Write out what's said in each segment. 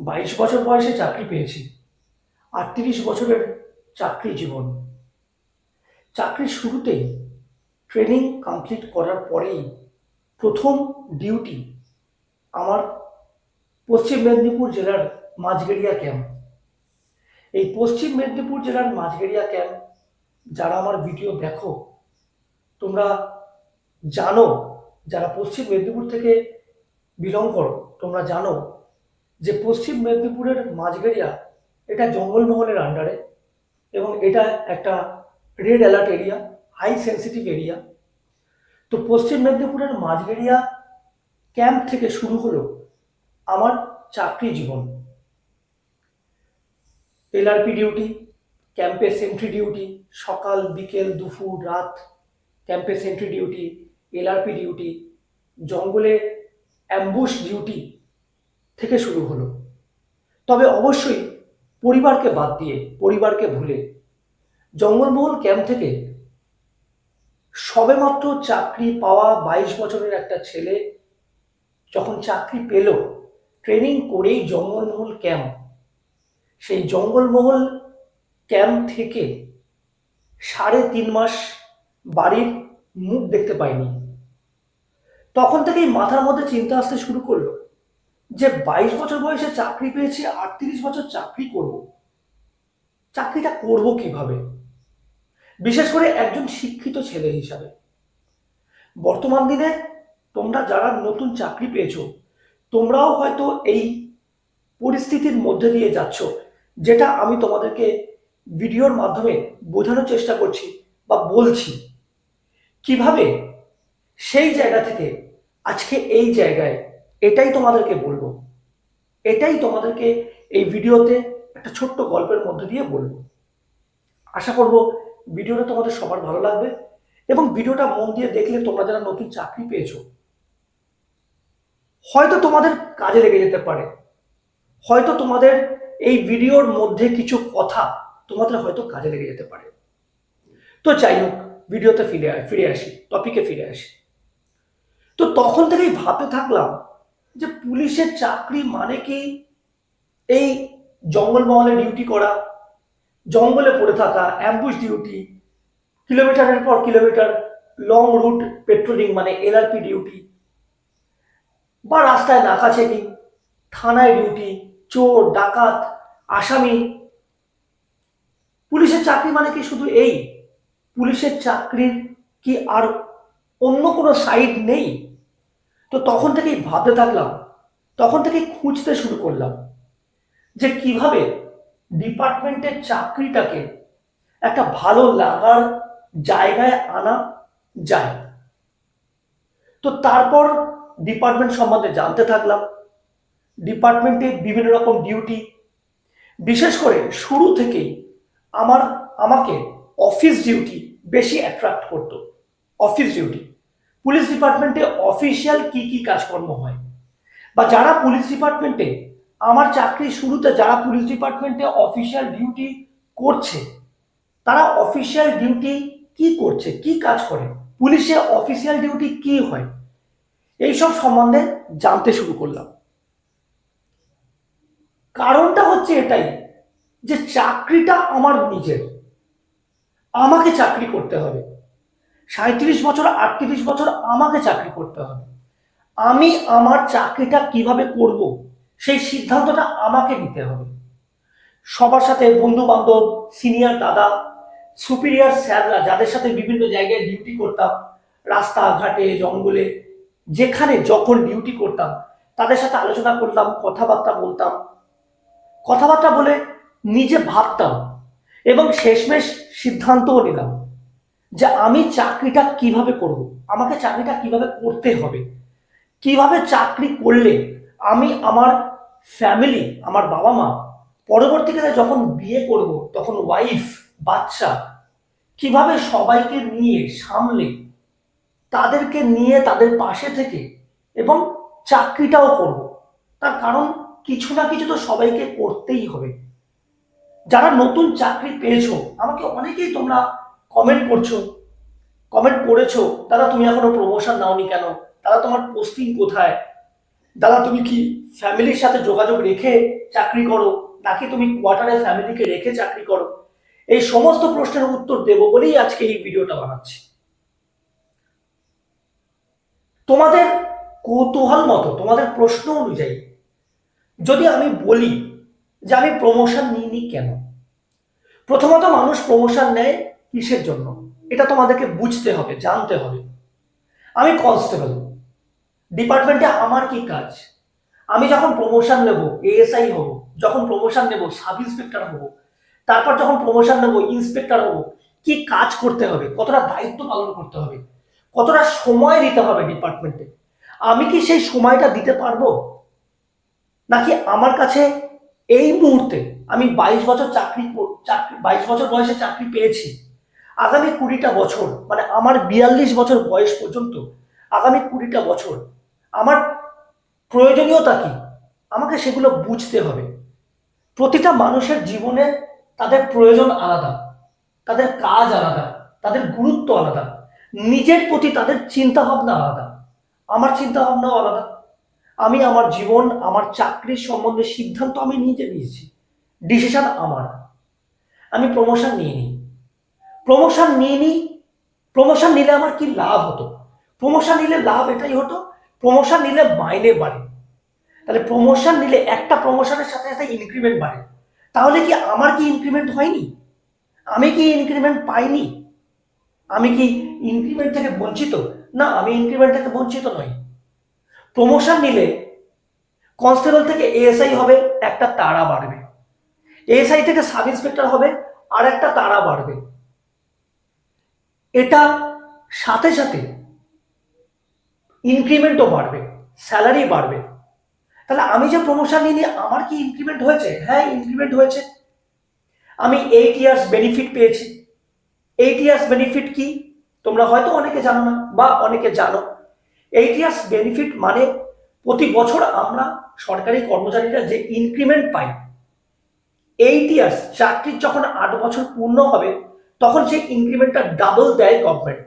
বাইশ বছর বয়সে চাকরি পেয়েছি, আটত্রিশ বছরের চাকরি জীবন। চাকরির শুরুতেই ট্রেনিং কমপ্লিট করার পরেই প্রথম ডিউটি আমার পশ্চিম মেদিনীপুর জেলার মাঝগেড়িয়া ক্যাম্প এই পশ্চিম মেদিনীপুর জেলার মাঝগেড়িয়া ক্যাম্প যারা আমার ভিডিও দেখো, তোমরা জানো, যারা পশ্চিম মেদিনীপুর থেকে বিলং করো, তোমরা জানো যে পশ্চিম মেদিনীপুরের মাঝগেরিয়া এটা জঙ্গলমহলের আন্ডারে এবং এটা একটা red alert area high sensitive area তো পশ্চিম মেদিনীপুরের মাঝগেরিয়া ক্যাম্প থেকে শুরু হলো আমার চাকরি জীবন। এলআরপি ডিউটি ক্যাম্পে সেন্ট্রি ডিউটি সকাল, বিকেল, দুপুর, রাত ক্যাম্পে সেন্ট্রি ডিউটি এলআরপি ডিউটি জঙ্গলে অ্যাম্বুশ ডিউটি থেকে শুরু হলো। তবে অবশ্যই পরিবারকে বাদ দিয়ে, পরিবারকে ভুলে জঙ্গলমহল ক্যাম্প থেকে সবেমাত্র চাকরি পাওয়া বাইশ বছরের একটা ছেলে যখন চাকরি পেল ট্রেনিং করেই জঙ্গলমহল ক্যাম্প। সেই জঙ্গলমহল ক্যাম্প থেকে সাড়ে তিন মাস বাড়ির মুখ দেখতে পাইনি। তখন থেকেই মাথার মধ্যে চিন্তা আসতে শুরু করল। যে বাইশ বছর বয়সে চাকরি পেয়েছি, আটত্রিশ বছর চাকরি করব। চাকরিটা করব কীভাবে? বিশেষ করে একজন শিক্ষিত ছেলে হিসাবে। বর্তমান দিনে তোমরা যারা নতুন চাকরি পেয়েছ, তোমরাও হয়তো এই পরিস্থিতির মধ্যে দিয়ে যাচ্ছ, যেটা আমি তোমাদেরকে ভিডিওর মাধ্যমে বোঝানোর চেষ্টা করছি বা বলছি। কীভাবে? সেই জায়গা থেকে আজকে এই জায়গায় এটাই তোমাদেরকে বলব। এটাই তোমাদেরকে এই ভিডিওতে একটা ছোট্ট গল্পের মধ্যে দিয়ে বলব। আশা করব ভিডিওটা তোমাদের সবার ভালো লাগবে এবং ভিডিওটা মন দিয়ে দেখলে তোমরা যারা নতুন চাকরি পেয়েছ, হয়তো তোমাদের কাজে লেগে যেতে পারে। হয়তো তোমাদের এই ভিডিওর মধ্যে কিছু কথা তোমাদের হয়তো কাজে লেগে যেতে পারে। তো যাই হোক, ভিডিওতে ফিরে ফিরে আসি টপিকে ফিরে আসি। তো তখন থেকেই ভাবতে থাকলাম যে পুলিশের চাকরি মানে কি? এই জঙ্গলমহলে ডিউটি করা, জঙ্গলে পড়ে থাকা অ্যাম্বুশ ডিউটি কিলোমিটারের পর কিলোমিটার লং রুট পেট্রোলিং মানে এলআরপি ডিউটি বা রাস্তায় নাকা চেকিং থানায় ডিউটি চোর, ডাকাত, আসামি। পুলিশের চাকরি মানে কি শুধু এই? পুলিশের চাকরির কি আর অন্য কোনো সাইড নেই? তো তখন থেকেই ভাবতে থাকলাম, তখন থেকেই খুঁজতে শুরু করলাম যে কীভাবে ডিপার্টমেন্টের চাকরিটাকে একটা ভালো লাগার জায়গায় আনা যায়। তো তারপর ডিপার্টমেন্ট সম্বন্ধে জানতে থাকলাম ডিপার্টমেন্টে বিভিন্ন রকম ডিউটি বিশেষ করে শুরু থেকেই আমার, আমাকে অফিস ডিউটি বেশি অ্যাট্রাক্ট করতো অফিস ডিউটি পুলিশ ডিপার্টমেন্টে অফিসিয়াল কি কি কাজকর্ম হয়? বা যারা পুলিশ ডিপার্টমেন্টে, আমার চাকরি শুরুতে যারা পুলিশ ডিপার্টমেন্টে অফিসিয়াল ডিউটি করছে, তারা অফিসিয়াল ডিউটি কি করছে, কি কাজ করে, পুলিশে অফিসিয়াল ডিউটি কি হয়, এইসব সম্বন্ধে জানতে শুরু করলাম। কারণটা হচ্ছে এটাই যে চাকরিটা আমার নিজের, আমাকে চাকরি করতে হবে। সাঁত্রিশ বছর, আটত্রিশ বছর আমাকে চাকরি করতে হবে। আমি আমার চাকরিটা কীভাবে করব, সেই সিদ্ধান্তটা আমাকে নিতে হবে। সবার সাথে বন্ধু বান্ধব সিনিয়র দাদা, সুপিরিয়র স্যাররা, যাদের সাথে বিভিন্ন জায়গায় ডিউটি করতাম, রাস্তাঘাটে, জঙ্গলে, যেখানে যখন ডিউটি করতাম, তাদের সাথে আলোচনা করতাম, কথাবার্তা বলতাম। কথাবার্তা বলে নিজে ভাবতাম এবং শেষমেশ সিদ্ধান্তও নিলাম। যে আমি চাকরিটা কীভাবে করব? আমাকে চাকরিটা কীভাবে করতে হবে? কীভাবে চাকরি করলে আমি আমার ফ্যামিলি আমার বাবা মা পরবর্তীকালে যখন বিয়ে করব, তখন ওয়াইফ বাচ্চা কীভাবে সবাইকে নিয়ে, সামলে তাদেরকে নিয়ে, তাদের পাশে থেকে এবং চাকরিটাও করব? তার কারণ কিছু না কিছু তো সবাইকে করতেই হবে। যারা নতুন চাকরি পেয়েছ, আমাকে অনেকেই তোমরা কমেন্ট করছ কমেন্ট করেছ, দাদা তুমি এখনও প্রমোশন নাওনি কেন? দাদা তোমার পোস্টিং কোথায়? দাদা তুমি কি ফ্যামিলির সাথে যোগাযোগ রেখে চাকরি করো, নাকি তুমি কোয়ার্টারে ফ্যামিলিকে রেখে চাকরি করো? এই সমস্ত প্রশ্নের উত্তর দেবো বলেই আজকে এই ভিডিওটা বানাচ্ছি। তোমাদের কৌতূহল মতো, তোমাদের প্রশ্ন অনুযায়ী, যদি আমি বলি যে আমি প্রমোশন নিইনি কেন? প্রথমত মানুষ প্রমোশন নেয় কিসের জন্য? এটা তোমাদেরকে বুঝতে হবে, জানতে হবে। আমি কনস্টেবল ডিপার্টমেন্টে আমার কি কাজ? আমি যখন প্রমোশন নেব এএসআই হব, যখন প্রমোশন নেব সাব ইন্সপেক্টর হব, তারপর যখন প্রমোশন নেব ইন্সপেক্টর হব, কি কাজ করতে হবে? কতটা দায়িত্ব পালন করতে হবে? কতটা সময় দিতে হবে ডিপার্টমেন্টে আমি কি সেই সময়টা দিতে পারব? নাকি আমার কাছে এই মুহূর্তে আমি বাইশ বছর চাকরি চাকরি বাইশ বছর বয়সে চাকরি পেয়েছি। আগামী কুড়িটা বছর মানে আমার বিয়াল্লিশ বছর বয়স পর্যন্ত, আগামী কুড়িটা বছর আমার প্রয়োজনীয়তা কি? আমাকে সেগুলো বুঝতে হবে। প্রতিটা মানুষের জীবনে তাদের প্রয়োজন আলাদা, তাদের কাজ আলাদা, তাদের গুরুত্ব আলাদা, নিজের প্রতি তাদের চিন্তা ভাবনা আলাদা। আমার চিন্তা ভাবনাও আলাদা। আমি আমার জীবন, আমার চাকরির সম্বন্ধে সিদ্ধান্ত আমি নিজে নিয়েছি। ডিসিশন আমার। আমি প্রমোশন নিয়ে নিই। প্রমোশন নিয়ে নিই প্রমোশন নিলে আমার কি লাভ হতো? প্রমোশন নিলে লাভ এটাই হতো। প্রমোশন নিলে মাইনে বাড়ে। তাহলে প্রমোশন নিলে একটা প্রমোশনের সাথে সাথে ইনক্রিমেন্ট বাড়ে। তাহলে কি আমার কি ইনক্রিমেন্ট হয়নি? আমি কি ইনক্রিমেন্ট পাইনি? আমি কি ইনক্রিমেন্ট থেকে বঞ্চিত? না, আমি ইনক্রিমেন্ট থেকে বঞ্চিত নই। প্রমোশন নিলে কনস্টেবল থেকে এএসআই হবে, একটা তারা বাড়বে। এএসআই থেকে সাব ইন্সপেক্টর হবে, আর একটা তারা বাড়বে। এটা সাথে সাথে ইনক্রিমেন্টও বাড়বে স্যালারি বাড়বে। তাহলে আমি যে প্রমোশন নিয়ে আমার কি ইনক্রিমেন্ট হয়েছে? হ্যাঁ ইনক্রিমেন্ট হয়েছে। আমি এইট ইয়ার্স বেনিফিট পেয়েছি। এইট ইয়ার্স বেনিফিট কি? তোমরা হয়তো অনেকে জানো না, বা অনেকে জানো। এইট ইয়ার্স বেনিফিট মানে প্রতি বছর আমরা সরকারি কর্মচারীরা যে ইনক্রিমেন্ট পাই এইট ইয়ার্স চাকরির যখন আট বছর পূর্ণ হবে তখন সেই ইনক্রিমেন্টটা ডাবল দেয় গভর্নমেন্ট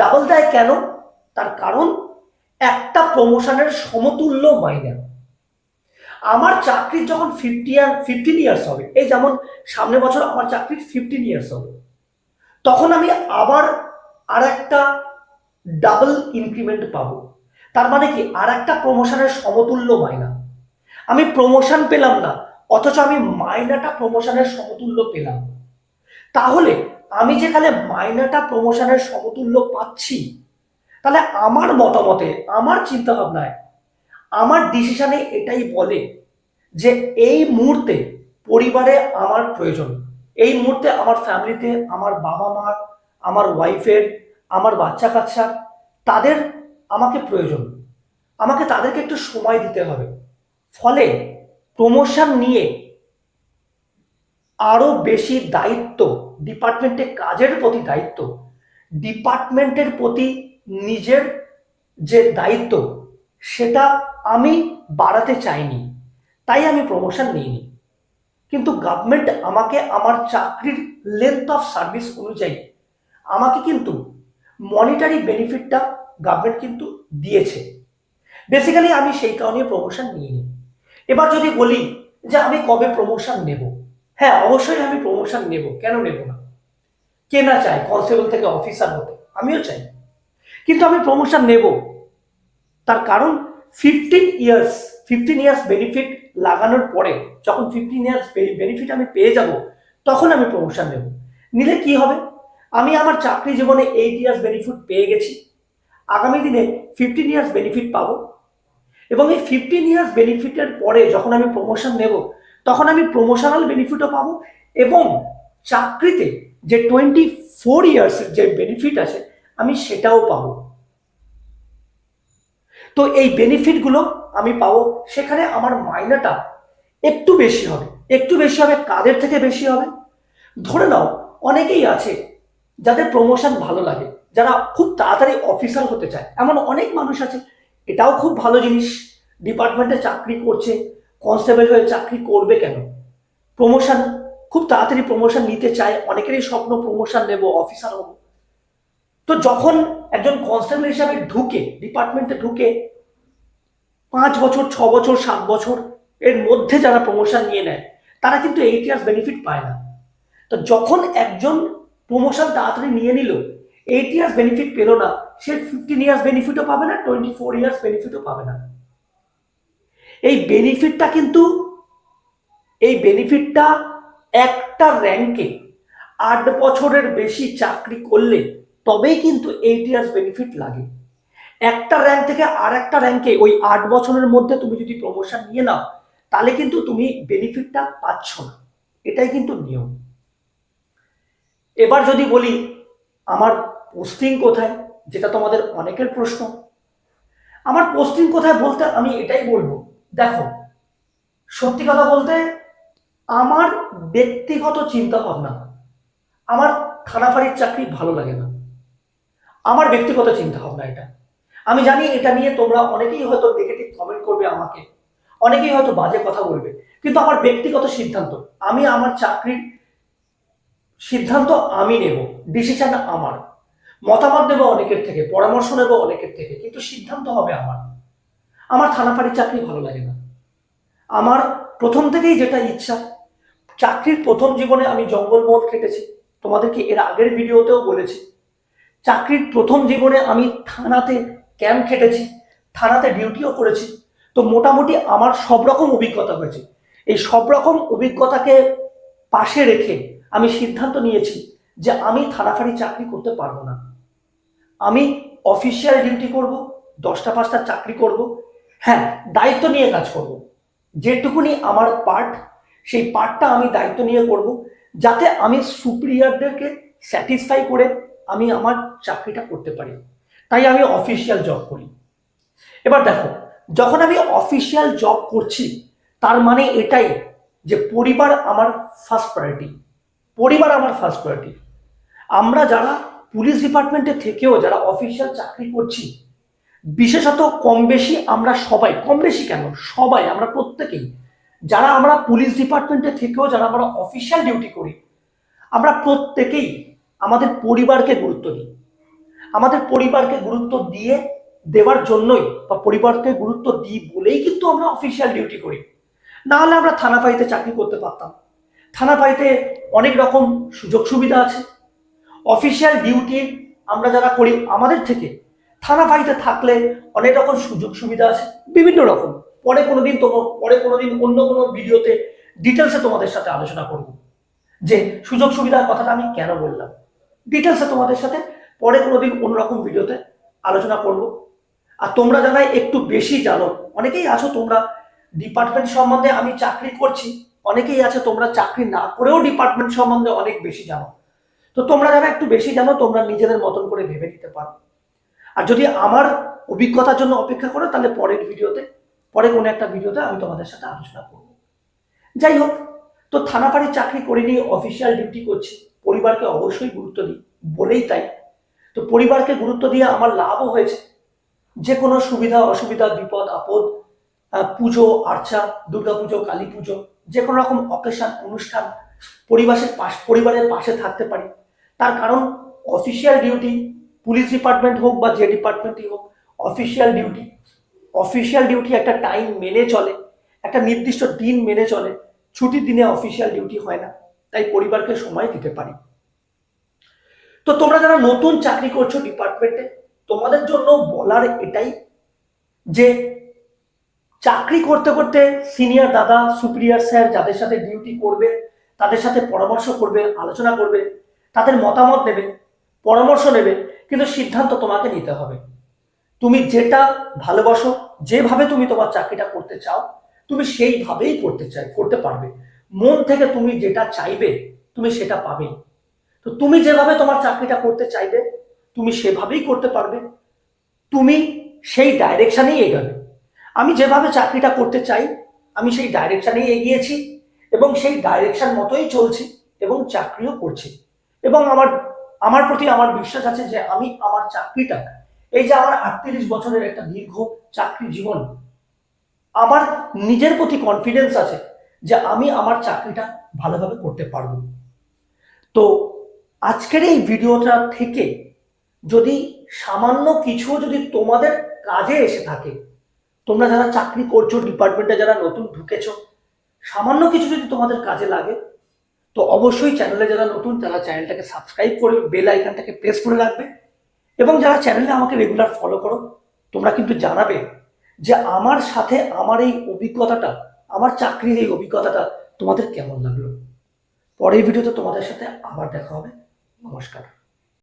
ডাবল দেয় কেন? তার কারণ একটা প্রমোশনের সমতুল্য মাইনে আমার চাকরির যখন ফিফটি ফিফটিন ইয়ার্স হবে, এই যেমন সামনের বছর আমার চাকরির ফিফটিন ইয়ার্স হবে, তখন আমি আবার আর একটা ডাবল ইনক্রিমেন্ট পাবো। তার মানে কি? আর একটা প্রমোশনের সমতুল্য মাইনা আমি প্রমোশন পেলাম না, অথচ আমি মাইনাটা প্রমোশনের সমতুল্য পেলাম। তাহলে আমি যেখানে মাইনাটা প্রমোশনের সমতুল্য পাচ্ছি, তাহলে আমার মতামতে, আমার চিন্তা ভাবনায় আমার ডিসিশনে এটাই বলে যে এই মুহূর্তে পরিবারে আমার প্রয়োজন। এই মুহূর্তে আমার ফ্যামিলিতে আমার বাবা মার, আমার ওয়াইফের, আমার বাচ্চা কাচ্চা তাদের আমাকে প্রয়োজন। আমাকে তাদেরকে একটু সময় দিতে হবে। ফলে প্রমোশন নিয়ে আরও বেশি দায়িত্ব ডিপার্টমেন্টের কাজের প্রতি দায়িত্ব। ডিপার্টমেন্টের প্রতি নিজের যে দায়িত্ব, সেটা আমি বাড়াতে চাইনি। তাই আমি প্রমোশন নিইনি। কিন্তু গভর্নমেন্ট আমাকে আমার চাকরির লেন্থ অফ সার্ভিস অনুযায়ী আমাকে কিন্তু মনিটারি বেনিফিটটা গভর্নমেন্ট কিন্তু দিয়েছে। বেসিক্যালি আমি সেই কারণে প্রমোশন নিইনি। এবার যদি বলি যে আমি কবে প্রমোশন নেব? হ্যাঁ অবশ্যই আমি প্রমোশন নেব। কেন নেব না? কে না চায়? কনস্টেবল থেকে অফিসার হতে আমিও চাই। কিন্তু আমি প্রমোশন নেব। তার কারণ fifteen years fifteen years benefit লাগানোর পরে, যখন ফিফটিন ইয়ার্স বেনিফিট আমি পেয়ে যাব, তখন আমি প্রমোশন নেব। নিলে কি হবে? আমি আমার চাকরি জীবনে এইট ইয়ার্স বেনিফিট পেয়ে গেছি। আগামী দিনে ফিফটিন ইয়ার্স বেনিফিট পাবো। এবং এই ফিফটিন ইয়ার্স বেনিফিটের পরে যখন আমি প্রমোশন নেব, তখন আমি প্রমোশনাল বেনিফিটও পাবো এবং চাকরিতে যে টোয়েন্টি ফোর ইয়ার্স যে বেনিফিট আছে, আমি সেটাও পাবো। তো এই বেনিফিটগুলো আমি পাবো, সেখানে আমার মাইনাটা একটু বেশি হবে। একটু বেশি হবে, কাদের থেকে বেশি হবে? ধরে নাও, অনেকেই আছে যাদের প্রমোশন ভালো লাগে, যারা খুব তাড়াতাড়ি অফিসার হতে চায়। এমন অনেক মানুষ আছে, এটাও খুব ভালো জিনিস। ডিপার্টমেন্টে চাকরি করছে কনস্টেবল হয়ে চাকরি করবে কেন? প্রমোশন খুব তাড়াতাড়ি প্রমোশন নিতে চায়, অনেকেরই স্বপ্ন প্রমোশন নেব অফিসার হব। তো যখন একজন কনস্টেবল হিসাবে ঢুকে ডিপার্টমেন্টে ঢুকে, পাঁচ বছর, ছ বছর, সাত বছর, এর মধ্যে যারা প্রমোশন নিয়ে নেয়, তারা কিন্তু এইট ইয়ার্স বেনিফিট পায় না। তো যখন একজন প্রমোশন তাড়াতাড়ি নিয়ে নিল এইট ইয়ার্স বেনিফিট পেল না, সে ফিফটিন ইয়ার্স বেনিফিটও পাবে না টোয়েন্টি ফোর ইয়ার্স বেনিফিটও পাবে না। এই বেনিফিটটা কিন্তু, এই বেনিফিটটা একটা র্যাঙ্কে আট বছরের বেশি চাকরি করলে তবেই কিন্তু এইট ইয়ার্স বেনিফিট লাগে। একটা র্যাঙ্ক থেকে আর একটা র্যাঙ্কে ওই আট বছরের মধ্যে তুমি যদি প্রমোশন নিয়ে নাও, তাহলে কিন্তু তুমি বেনিফিটটা পাচ্ছ না। এটাই কিন্তু নিয়ম। এবার যদি বলি, আমার পোস্টিং কোথায়? যেটা তোমাদের অনেকের প্রশ্ন। আমার পোস্টিং কোথায় বলতে আমি এটাই বলব। দেখো, সত্যি কথা বলতে আমার ব্যক্তিগত চিন্তা ভাবনা আমার থানাফাড়ির চাকরি ভালো লাগে না। আমার ব্যক্তিগত চিন্তা ভাবনা এটা। আমি জানি এটা নিয়ে তোমরা অনেকেই হয়তো নেগেটিভ কমেন্ট করবে আমাকে, অনেকেই হয়তো বাজে কথা বলবে, কিন্তু আমার ব্যক্তিগত সিদ্ধান্ত, আমি আমার চাকরির সিদ্ধান্ত আমি নেব ডিসিশন আমার। মতামত নেব অনেকের থেকে, পরামর্শ নেব অনেকের থেকে, কিন্তু সিদ্ধান্ত হবে আমার। আমার থানাফাড়ির চাকরি ভালো লাগে না। আমার প্রথম থেকেই যেটা ইচ্ছা চাকরির প্রথম জীবনে আমি জঙ্গলমহল খেটেছি। তোমাদেরকে এর আগের ভিডিওতেও বলেছি। চাকরির প্রথম জীবনে আমি থানাতে ক্যাম্প খেটেছি, থানাতে ডিউটিও করেছি। তো মোটামুটি আমার সব রকম অভিজ্ঞতা হয়েছে। এই সব রকম অভিজ্ঞতাকে পাশে রেখে আমি সিদ্ধান্ত নিয়েছি যে আমি থানাফাড়ি চাকরি করতে পারব না। আমি অফিসিয়াল ডিউটি করব, দশটা পাঁচটা চাকরি করব। হ্যাঁ দায়িত্ব নিয়ে কাজ করব। যেটুকুনি আমার পার্ট সেই পার্টটা আমি দায়িত্ব নিয়ে করব, যাতে আমি সুপ্রিয়ারদেরকে স্যাটিসফাই করে আমি আমার চাকরিটা করতে পারি। তাই আমি অফিসিয়াল জব করি। এবার দেখো, যখন আমি অফিসিয়াল জব করছি, তার মানে এটাই যে পরিবার আমার ফার্স্ট প্রায়োরিটি পরিবার আমার ফার্স্ট প্রায়োরিটি আমরা যারা পুলিশ ডিপার্টমেন্টে থেকেও যারা অফিসিয়াল চাকরি করছি, বিশেষত কম বেশি আমরা সবাই কম বেশি কেন? সবাই, আমরা প্রত্যেকেই যারা আমরা পুলিশ ডিপার্টমেন্টে থেকেও যারা আমরা অফিসিয়াল ডিউটি করি, আমরা প্রত্যেকেই আমাদের পরিবারকে গুরুত্ব দিই। আমাদের পরিবারকে গুরুত্ব দিয়ে দেওয়ার জন্যই বা পরিবারকে গুরুত্ব দিই বলেই কিন্তু আমরা অফিসিয়াল ডিউটি করি। না হলে আমরা থানা পাইতে চাকরি করতে পারতাম। থানা পাইতে অনেক রকম সুযোগ সুবিধা আছে। অফিসিয়াল ডিউটি আমরা যারা করি আমাদের থেকে, থানা ফাঁড়িতে থাকলে অনেক রকম সুযোগ সুবিধা আছে, বিভিন্ন রকম। পরে কোনোদিন তোমার পরে কোনোদিন অন্য কোনো ভিডিওতে ডিটেলসে তোমাদের সাথে আলোচনা করব। যে সুযোগ সুবিধার কথাটা আমি কেন বললাম? ডিটেলসে তোমাদের সাথে পরে কোনোদিন অন্যরকম ভিডিওতে আলোচনা করব। আর তোমরা যারা একটু বেশি জানো, অনেকেই আছো তোমরা ডিপার্টমেন্ট সম্বন্ধে আমি চাকরি করছি, অনেকেই আছে তোমরা চাকরি না করেও ডিপার্টমেন্ট সম্বন্ধে অনেক বেশি জানো। তো তোমরা যারা একটু বেশি জানো, তোমরা নিজেদের মতন করে ভেবে নিতে পারো। আর যদি আমার অভিজ্ঞতার জন্য অপেক্ষা করো, তাহলে পরের ভিডিওতে পরে কোনো একটা ভিডিওতে আমি তোমাদের সাথে আলোচনা করব। যাই হোক, তো থানাপাড়ির চাকরি করে নিয়ে অফিসিয়াল ডিউটি করছি, পরিবারকে অবশ্যই গুরুত্ব দিই, বলেই তাই। তো পরিবারকে গুরুত্ব দিয়ে আমার লাভও হয়েছে। যে কোনো সুবিধা, অসুবিধা, বিপদ, আপদ পুজো, আর্চা, দুর্গা পুজো, কালী পুজো, যে কোনো রকম অকেশন অনুষ্ঠান, পরিবারের পাশ, পরিবারের পাশে থাকতে পারি। তার কারণ অফিসিয়াল ডিউটি পুলিশ ডিপার্টমেন্ট হোক বা যে ডিপার্টমেন্টই হোক অফিসিয়াল ডিউটি অফিসিয়াল ডিউটি একটা টাইম মেনে চলে, একটা নির্দিষ্ট দিন মেনে চলে, ছুটির দিনে অফিসিয়াল ডিউটি হয় না, তাই পরিবারকে সময় দিতে পারি। তো তোমরা যারা নতুন চাকরি করছ ডিপার্টমেন্টে তোমাদের জন্য বলার এটাই যে, চাকরি করতে করতে সিনিয়র দাদা সুপিরিয়র স্যার যাদের সাথে ডিউটি করবে, তাদের সাথে পরামর্শ করবে, আলোচনা করবে, তাদের মতামত নেবে, পরামর্শ নেবে, কিন্তু সিদ্ধান্ত তোমাকে নিতে হবে। তুমি যেটা ভালোবাসো যেভাবে তুমি তোমার চাকরিটা করতে চাও, তুমি সেইভাবেই করতে চাই, করতে পারবে। মন থেকে তুমি যেটা চাইবে, তুমি সেটা পাবে। তো তুমি যেভাবে তোমার চাকরিটা করতে চাইবে, তুমি সেভাবেই করতে পারবে। তুমি সেই ডাইরেকশনেই এগাবে। আমি যেভাবে চাকরিটা করতে চাই, আমি সেই ডাইরেকশনেই এগিয়েছি এবং সেই ডাইরেকশন মতোই চলছি এবং চাকরিও করছি। এবং আমার আমার প্রতি আমার বিশ্বাস আছে যে আমি আমার চাকরিটা এই যে আমার আটত্রিশ বছরের একটা দীর্ঘ চাকরি জীবন, আমার নিজের প্রতি কনফিডেন্স আছে যে আমি আমার চাকরিটা ভালোভাবে করতে পারব। তো আজকের এই ভিডিওটা থেকে যদি সামান্য কিছু যদি তোমাদের কাজে এসে থাকে, তোমরা যারা চাকরি করছ ডিপার্টমেন্টে যারা নতুন ঢুকেছো, সামান্য কিছু যদি তোমাদের কাজে লাগে, তো অবশ্যই চ্যানেলে যারা নতুন, তারা চ্যানেলটাকে সাবস্ক্রাইব করে বেল আইকনটাকে প্রেস করে রাখবে। এবং যারা চ্যানেলে আমাকে রেগুলার ফলো করো, তোমরা কিন্তু জানাবে যে আমার সাথে আমার এই অভিজ্ঞতাটা, আমার চাকরির এই অভিজ্ঞতাটা তোমাদের কেমন লাগল। পরের ভিডিওতে তোমাদের সাথে আবার দেখা হবে। নমস্কার।